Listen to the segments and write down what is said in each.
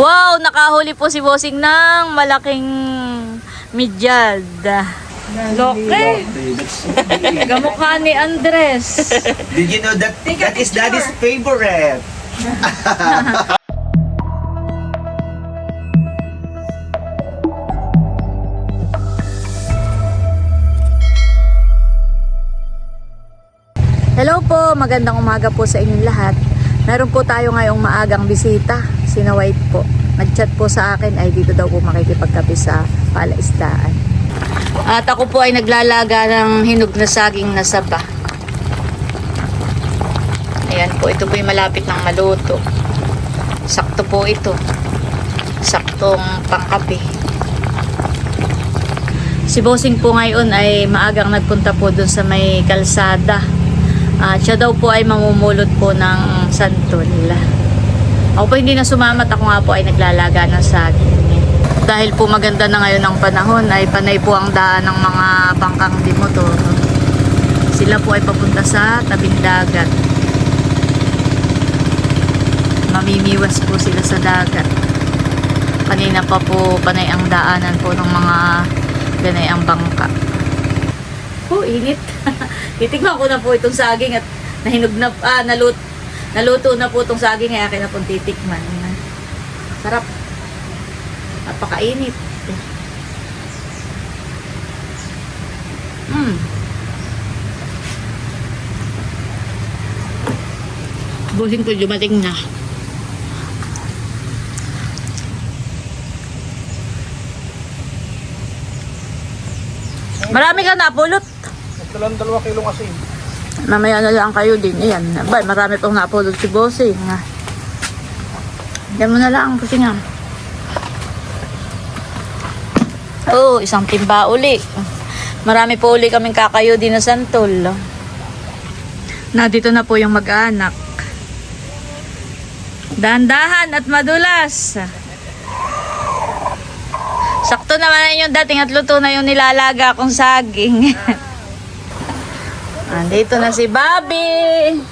Wow, nakahuli po si Bossing ng malaking midyad. Loke. Gamukha ni Andres. Did you know that that is daddy's favorite? Hello po, magandang umaga po sa inyong lahat. Meron po tayo ngayong maagang bisita, si na White po. Nag-chat po sa akin ay dito daw po makikipagkape sa palaisdaan. At ako po ay naglalaga ng hinog na saging na saba. Ayan po, ito po yung malapit ng maluto. Sakto po ito. Saktong pangkape. Si Bossing po ngayon ay maagang nagpunta po dun sa may kalsada. At siya daw po ay mamumulot po ng santol. Ako po hindi na sumamat. Ako nga po ay naglalaga ng saging. Dahil po maganda na ngayon ang panahon ay panay po ang daan ng mga bangkang dimotor. Sila po ay papunta sa tabing dagat. Mamimiwas po sila sa dagat. Kanina pa po panay ang daanan po ng mga ganay ang bangka. Oh, init. Titignan ko na po itong saging at nahinog na, ah, nalut, naluto na po itong saging kaya akin na pong titikman. Sarap. Napakainit. Mm. Busing ko dumating na. Marami ka napulot. Dalang dalawa kilo kasi. Mamaya na lang kayo din. Ayan. Bay, marami pong napulot si Bossing. ah. Yan mo na lang, ah. Oo, oh, isang timba uli. Marami po uli kaming kakayo din na santol. Na dito na po yung mag-anak. Dahan-dahan at madulas. Sakto naman na yung dating at luto na yung nilalaga kong saging. Andito na si Bobby.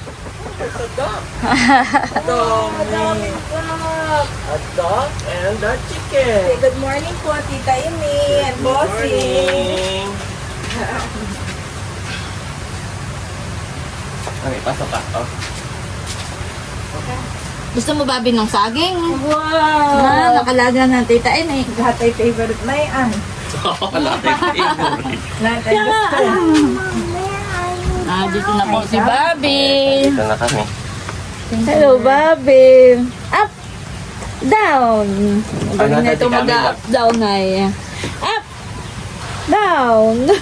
A dog and a chicken. Good morning po, Tita Amy and Bossing. Okay, pasok ka. Oh. Gusto mo Bobby ng saging? Wow! Na, nakalaga na tita. May Lahat ay favorite na yan. Lahat ay favorite. Lahat ay gusto. Ah, dito na po si Bobby. Ito na kami. Hello, Bobby. Up, down. Ano, na ito mag-up, down ay. Up, down.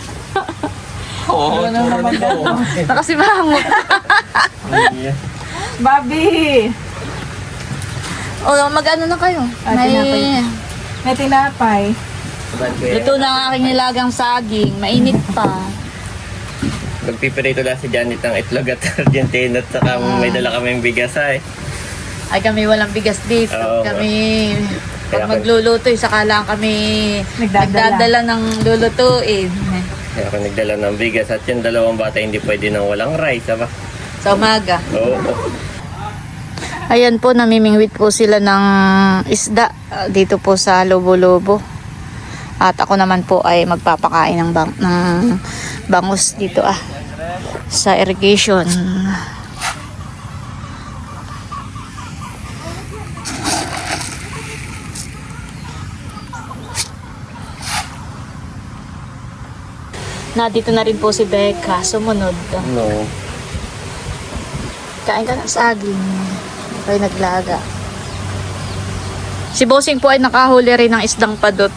Oo, oh, naman daw. Nakasimangot. Bobby! o, mag-ano na kayo? Ah, May, tinapay. May tinapay. luto na ang aking nilagang saging. Mainit pa. Nagpipirito lang si Janet ng itlog at Argentina at saka may dala kaming bigas ay. Ay kami walang bigas dito. Oo. kami pag magluluto, eh, saka lang kami Nagdadala. nagdadala ng lulutuin. Kaya ako nagdala ng bigas at yung dalawang bata hindi pwede nang walang rice, aba? Sa umaga. Oo. oo. Ayan po, namimingwit po sila ng isda ah, dito po sa Lobo-Lobo. At ako naman po ay magpapakain ng, bang, ng bangus dito ah sa irrigation. Na dito na rin po si Becca, sumunod. No. Kain ka ng saging. Kayo naglaga. Si Bossing po ay nakahuli rin ng isdang padot.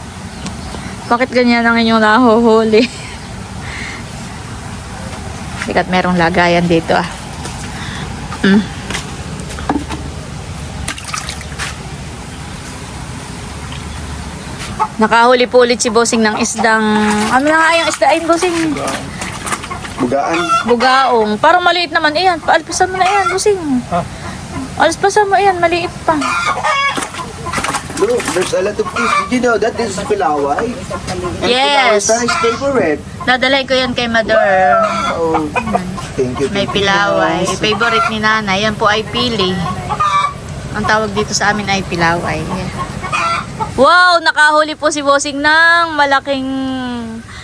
Bakit ganyan ang inyong nahuhuli? Sikat merong lagayan dito ah. Mm. Nakahuli po ulit si Bossing ng isdang... Ano na nga yung isdain, Bossing? Bugaan. Bugaong. Parang maliit naman. Iyan, paalpasan mo na iyan, Bossing. Ha? Alpasan mo iyan, maliit pa. Look, there's a lot of fish. Did you know that this is pilaway? And Yes. Pilaway is favorite. Dadalay ko yan kay Mother. Oh, thank you. May thank you, pilaway. Moms. Favorite ni Nana. Yan po ay pili. Ang tawag dito sa amin ay pilaway. Wow! Nakahuli po si Bossing ng malaking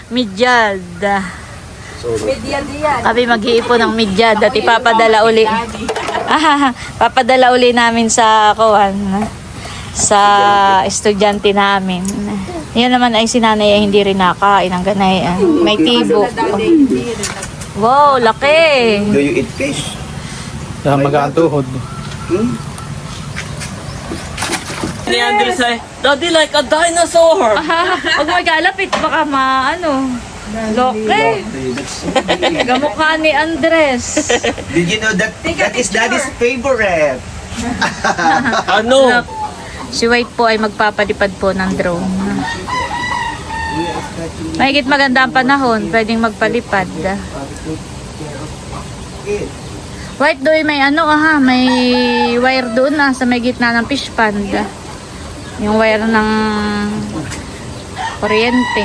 midyad. Media diyan. Kami mag-iipon ng midyad at ipapadala uli. Papadala uli namin sa kuwan sa estudyante namin. Yan naman ay sinanay ay hindi rin nakain ang ganayan. May tibo. Wow, laki! Do you eat fish? Kaya magaan tuhod. Hmm? Ni Andres ay, Daddy like a dinosaur! Huwag magalapit, baka maano. Loke. Gamukha ni Andres. Did you know that that is daddy's favorite? ano? Si White po ay magpapalipad po ng drone. Mahigit maganda ang panahon, pwedeng magpalipad. White doy may ano aha, may wire doon na sa may gitna ng fish pond. Yung wire ng kuryente.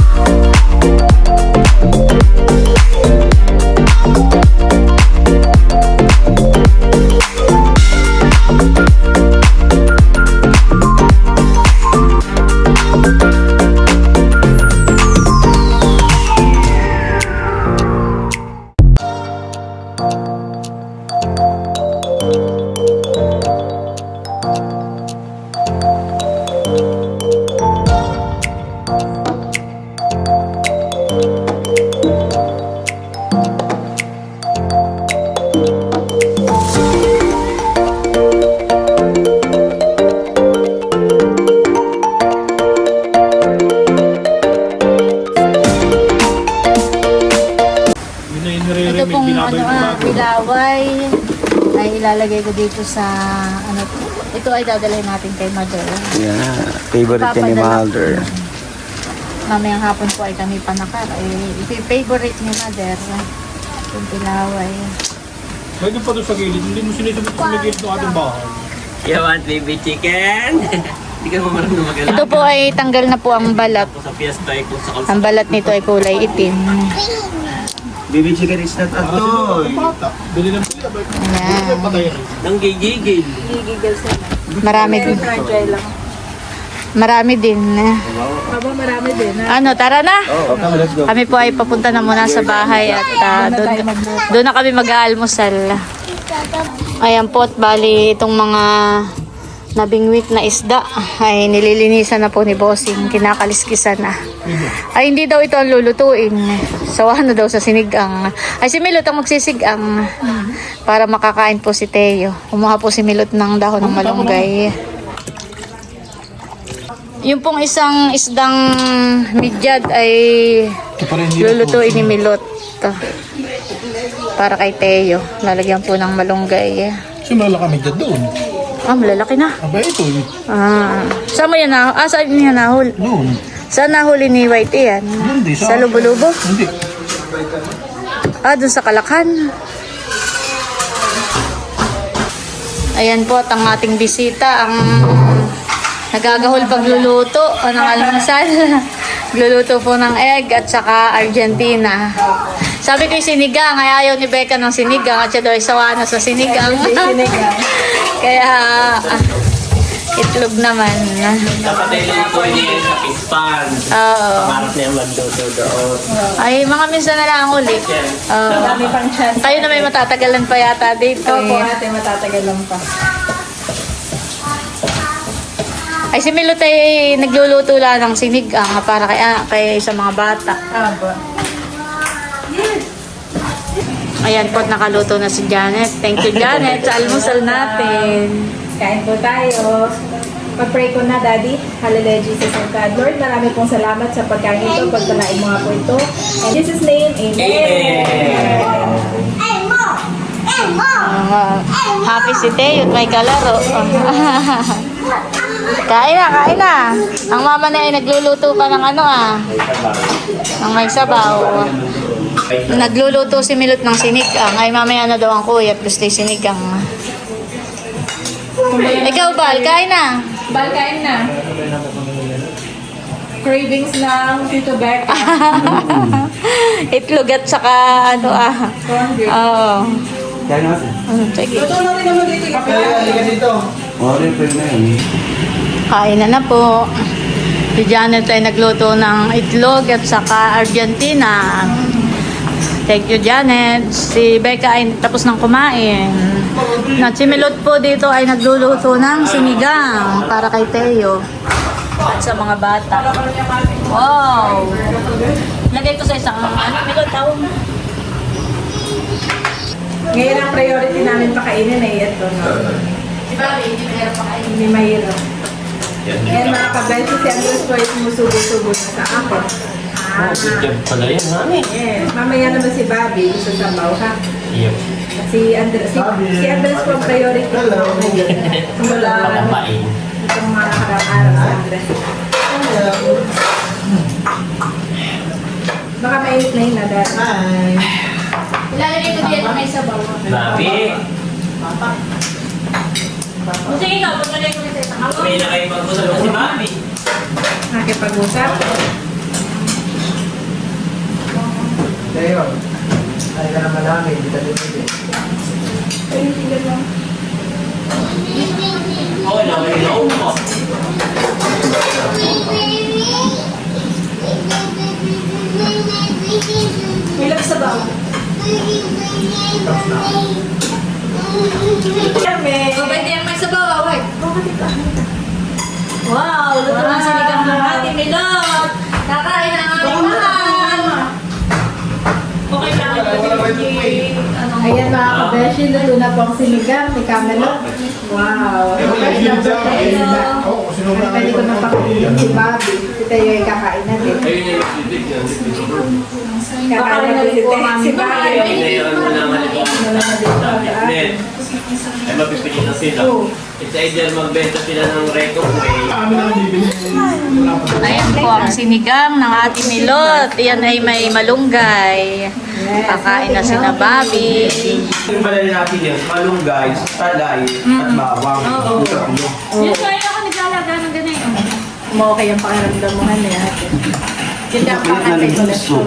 Yun dito sa ano ito ay dadalhin natin kay mother. Yeah, favorite ni Papadala. Mulder. Mamayang hapon po ay kami panakar. Ay, favorite ni mother. Yung pilaway. Pwede pa doon sa gilid, hindi mo sinisubot sa gilid ng ating bahay. You want baby chicken? Hindi ka Ito po ay tanggal na po ang balat. Sa fiesta ay kung sa. Ang balat nito ay kulay itim. Baby chicken is not a toy. Bili ng bili, abay. Patay. Nang gigigil. Marami din. Marami din. Aba, marami din. Ha? Ano, tara na. Okay, let's go. Kami po ay papunta na muna sa bahay at ah, doon, doon na kami mag-aalmusal. Ayan po at bali itong mga nabingwit na isda ay nililinisan na po ni Bossing, kinakaliskisan na. Ay hindi daw ito ang lulutuin. Sawa na daw sa sinigang. Ay si Milot ang magsisigang para makakain po si Teo. Kumuha po si Milot ng dahon ng malunggay. Yung pong isang isdang midyad ay lulutuin ni Milot. Para kay Teo. Lalagyan po ng malunggay. Sumala kami dyan doon. Ah, malalaki na. Abay, ito eh. Ah, saan mo yan na? Ah, saan niya nahuli? Doon. Saan nahuli ni White yan? Hindi, Sa Lubo-Lubo? Hindi. Ah, dun sa Kalakhan. Ayan po at ang ating bisita, ang nagagahol pagluluto o ng almusal. Gluluto po ng egg at saka Argentina. Sabi ko yung sinigang, ay ayaw ni Becca ng sinigang at siya daw ay sawa na sa sinigang. Kaya ah, itlog naman. Dapat ay lutuin niya sa pispan. Oo. Marap niya magluto doon. Ay, mga minsan na lang uli. Oo. Marami pang chance. Kayo na may matatagalan pa yata dito Opo, eh. ate, matatagal lang pa. Ay, si Milot ay nagluluto lang ng sinigang ah, para kay, ah, kay sa mga bata. Aba. Ayan po, nakaluto na si Janet. Thank you, Janet, sa almusal natin. Kain po tayo. Pag-pray ko na, Daddy. Hallelujah, Jesus and God. Lord, marami pong salamat sa pagkain ito. Pagpalain mo nga po ito. In Jesus' name, Amen. Ah, happy si Teo at may kalaro. kain na, kain na. Ang mama na ay nagluluto pa ng ano ah. Ng may sabaw. Nagluluto si Milot ng sinigang. Ay, mamaya na daw ang kuya gusto yung sinigang. Ikaw, Bal, kain na. Bal, kain na. Cravings ng Tito Becca. Itlog at saka ano ah. Oo. Kaya natin. Mm, sige. Kaya, halika dito. Oh, rin pa yun. Kain na na po. Si Janet ay nagluto ng itlog at saka Argentina. Thank you, Janet. Si Becca ay tapos ng kumain. At si Milot po dito ay nagluluto ng sinigang para kay Teo. At sa mga bata. Wow! Lagay ko sa isang ano, Milot, tawag mo. Ngayon ang priority namin pakainin ay ito. No? Si Bobby, hindi mahirap pa kayo. Hindi mahirap. Ngayon mga kabensi, si Andres po ay sumusubo-subo na sa akin. Ah, pala yan, mami. yes. Mamaya naman si Bobby, gusto sa ha? Yep. Si Andres, si, si Andres ang priority ko. Simula Palapain. itong mga nakarang araw si Andres. Baka mainit na yun na dahil. Ilalagay ko dito may sabaw. Mami. Sige ka, pagkalagay ko dito sa isang May nakipag-usap na si mami. Nakipag-usap. Tayo. Halika na madami. Hindi tayo pwede. Oo, laki na umo. May sabaw. Kami. Pwede yan may sabaw, away. Wow, luto ng sinigang ng ating milot. Kakain ang aming mahal. Okay lang. Ano? Ayan mga kabeshi, luto na po ang sinigang ni Camelot. Wow. Okay lang po tayo. Pwede ko na pakainin si Bobby. Si Tayo ay kakain na din. Kakain na din si Tayo. Si Bobby. Ito. Ano na ay sila. It's either magbenta sila ng reco way. Ayan po ang sinigang ng ating milot. Yan ay may malunggay. Kakain na si na Bobby. Yung natin yun, malunggay, talay, at bawang. Oo. Yung kaya ako naglalaga ng ganyan. Mo okay ang pakiramdam mo ano yan. Yun ang pakatay cholesterol.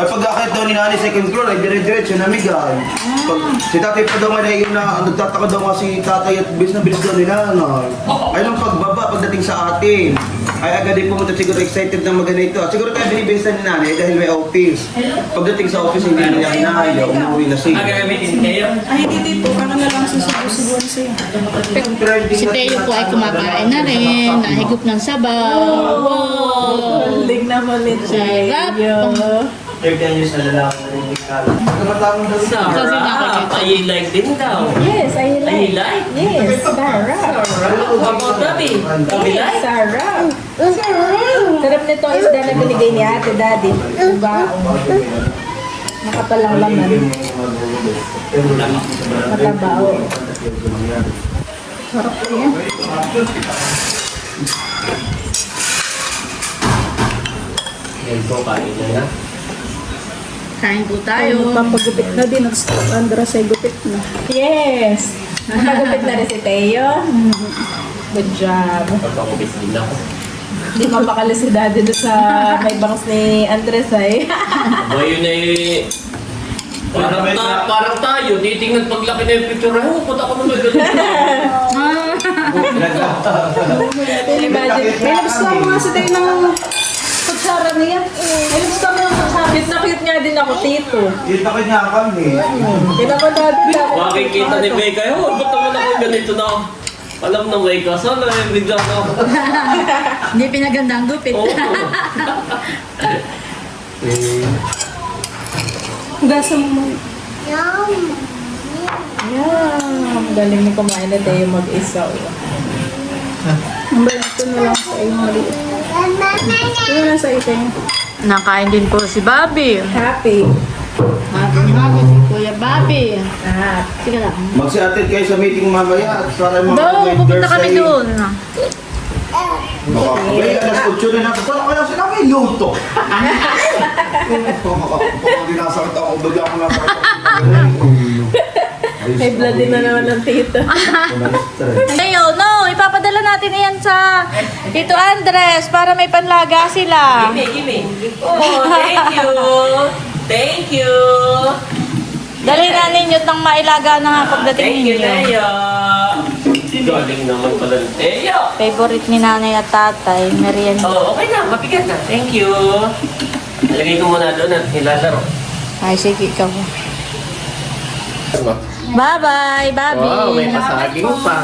Ay pagkakit daw ni Nani second floor, ay dire-diretso namigay. Pag, si tatay pa daw nga yung na, nagtataka daw nga si tatay at bilis na bilis daw nila. Ano. Ay nung pagbaba, pagdating sa atin, ay agad din pumunta siguro excited na maganito. Siguro kaya binibilisan ni Nani dahil may office. Pagdating sa office, hindi na niya hinahaya, umuwi na siya. Agamitin kayo. Si Teo po ay kumakain na rin. Nahigop ng sabaw. Wow! Hulig na ulit. Sarap! Third years na lalaki na rin kala. Sarap! Ay, like din daw. Yes, I like. like? Yes, sarap. How about Gabi? Gabi like? Sarap. Sarap nito ang isda na binigay ni ate, daddy. Baong. Nakapalang laman. Matabaw. Sarap po yan. Yan po, kain na na. Kain po tayo. Papagupit na din. Andras ay gupit na. Yes. Nakagupit na rin si Teo. Good job. Papakupit din ako. Hindi mapakali si daddy doon sa may bangs ni Andres ay. Aba, yun ay... Parang, ta- parang tayo, titingnan paglaki na yung picture. Ay, oh, punta ko naman ganun. Imagine. May nagustuhan mo nga si Tay ng kutsara niya. May nagustuhan mo ng kutsara. Cute na cute nga din ako, Tito. Kita ko niya kami. Kita ko dati. Makikita ni Becca, oh, ba't naman ako ganito na? Alam na may kasal eh, bigla na ako. Hindi pinaganda ang gupit. Oo. Eh, Gasa mo. Yan. Galing mo kumain na tayo mag-isa. oh. Ang ba, ito na lang sa iyo maliit. Ito na lang sa tayo. Nakain din po si Bobby. Happy. Happy Bobby, si Kuya Bobby. Ah, Sige lang. Magsi-attend kayo sa meeting mamaya at para mga Doon, pupunta kami doon. Makakabay, alas 8 na natin. Wala kaya sila may luto. Pag dinasakit ako, bigla ako nasakit ako. may blood din na naman ng tito. Ngayon, no, natin yan sa Tito Andres para may panlaga sila. Gimme, gimme. Oh, thank you. Thank you. Dali na ninyo nang mailaga na nga pagdating Thank you, ninyo. Naya. Galing naman pala ni Teo. Favorite ni nanay at tatay, merienda. Oh, okay na. Mabigat na. Thank you. Lagay ko muna doon at nilalaro. Ay, sige, ikaw. Bye-bye, Bobby. Wow, may pasaging pa.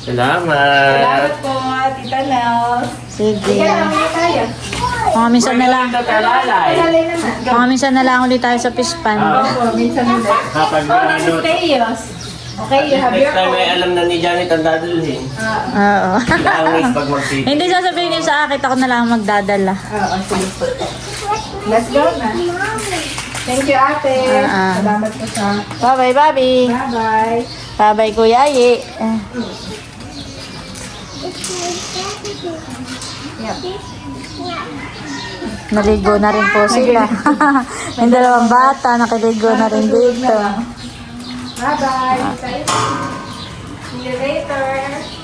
Salamat. Salamat po, Tita Nels. Sige. Kaya naman tayo. Mga minsan na lang. Kalalay. Lalay naman. Mga minsan na lang ulit tayo sa Pispan. Opo, minsan ulit. Kapag Oh, this is Teos. Okay, you have your Next time ay own. alam na ni Janet ang dadalhin. Oo. Langis pag mag-city. Hindi sasabihin niyo sa akin, ako na lang magdadala. Oo, sige po. Let's go na. Thank you, ate. Ah, ah. Salamat po sa... Bye-bye, Bobby. Bye-bye. Bye-bye, Kuya Aye. Naligo na rin po sila. Yung dalawang bata, nakiligo na rin dito. Bye-bye. See you later.